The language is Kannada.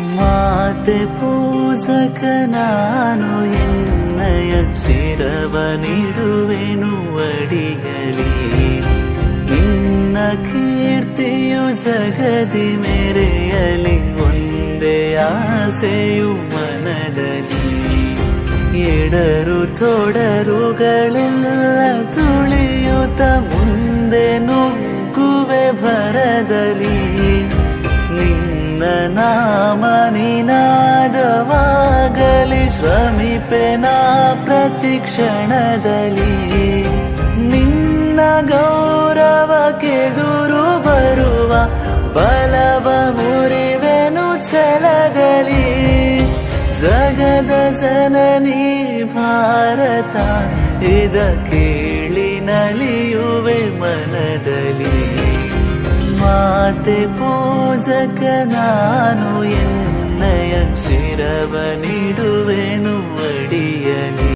ಮಾತೆ ಪೂಜಕ ನಾನು ಎನ್ನಯ ಶಿರವನಿರುವೆನು ಅಡಿಯಲಿ ನಿನ್ನ ಕೀರ್ತಿಯು ಜಗದಿ ಮೆರೆಯಲಿ, ಒಂದೇ ಆಸೆಯು ಮನದಲ್ಲಿ. ಎಡರು ತೊಡರುಗಳೆಲ್ಲ ತುಳಿಯುತ್ತ ಮುಂದೆ ನುಗ್ಗುವೆ ಭರದಲ್ಲಿ. ನಿನ್ನ ನಾಮ ನಿನಾದವಾಗಲಿ ಶ್ರಮಿಪೆನ ಪ್ರತಿಕ್ಷಣದಲ್ಲಿ. ನಿನ್ನ ಗೌರವಕ್ಕೆದುರು ಬರುವ ಬಲವ ಮುರಿವೆನು ಛಲದಲ್ಲಿ. ಜಗದ ಜನನಿ ಭಾರತ, ಇದ ಕೇಳಿ ನಲಿಯುವೆ ಮನದಲ್ಲಿ. ಮಾತೆ ಪೂಜಕ ನಾನು ಎನ್ನಯ சிரவனிடுவேனும்